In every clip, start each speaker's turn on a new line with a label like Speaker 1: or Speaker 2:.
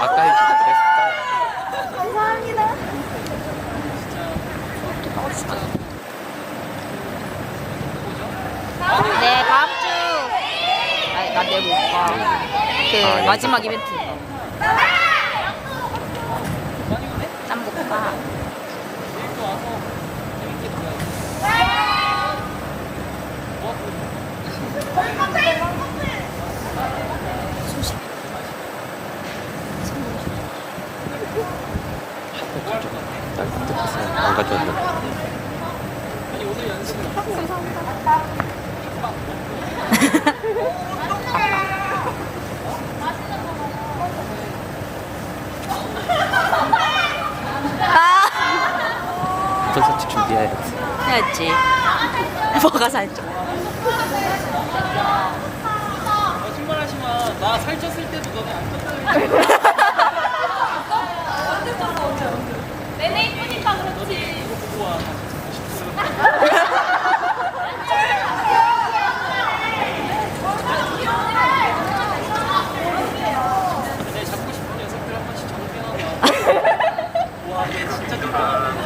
Speaker 1: 아까 해주고.
Speaker 2: 감사합니다.
Speaker 3: 네, 다음 주. 아니, 나 내일 못 가. 그
Speaker 1: 아,
Speaker 3: 마지막 이벤트.
Speaker 1: 날 뜻했어요. 안 가져왔는데.
Speaker 3: 아!
Speaker 1: 콘서트 준비해야지.
Speaker 3: 해야지. 뭐가 살짝.
Speaker 4: 거짓말 하지 마. 나 살쪘을 때도 너네 안 쪘다.
Speaker 2: 내내 이쁘니까 그렇지.
Speaker 4: 보고 와. 내 잡고 싶은 녀석들 한 번씩 저를 빼놔봐. 와, 얘 진짜 뚱뚱하네.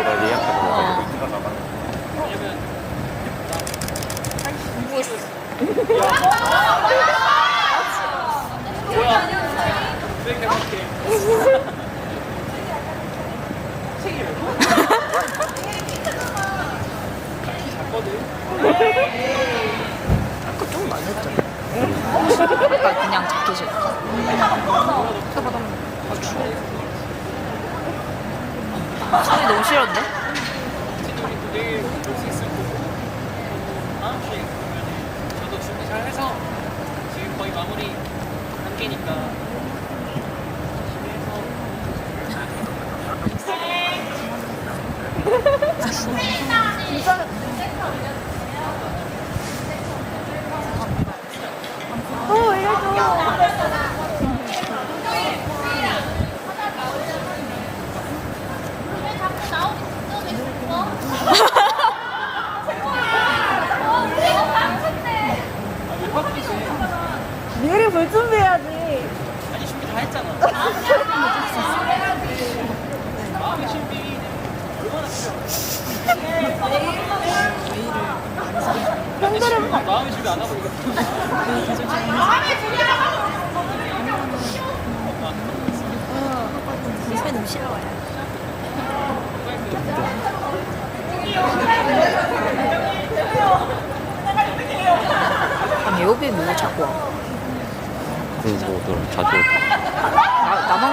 Speaker 1: 이거 예약하고 먹어야
Speaker 4: 왜냐면 뭐야?
Speaker 3: 그냥. 소리 너무 싫었네?
Speaker 4: 우리 또 내일 볼수 있을 거고 다음 주에 그러면 저도 준비 잘 해서 지금 거의 마무리 단계니까 열심히 해서
Speaker 2: 어, 이거
Speaker 4: 아왜 바쁘지?
Speaker 2: 내일이 볼 준비해야지.
Speaker 4: 아니 준비 다 했잖아 마음의 준비 얼마나
Speaker 2: 팬들은
Speaker 4: 마음의 준비 안 하고 이거
Speaker 3: 소리 너무 싫어요. 아니, 에어비에 뭐 자꾸 와?
Speaker 1: 응, 뭐, 너 자주.
Speaker 3: 나, 나만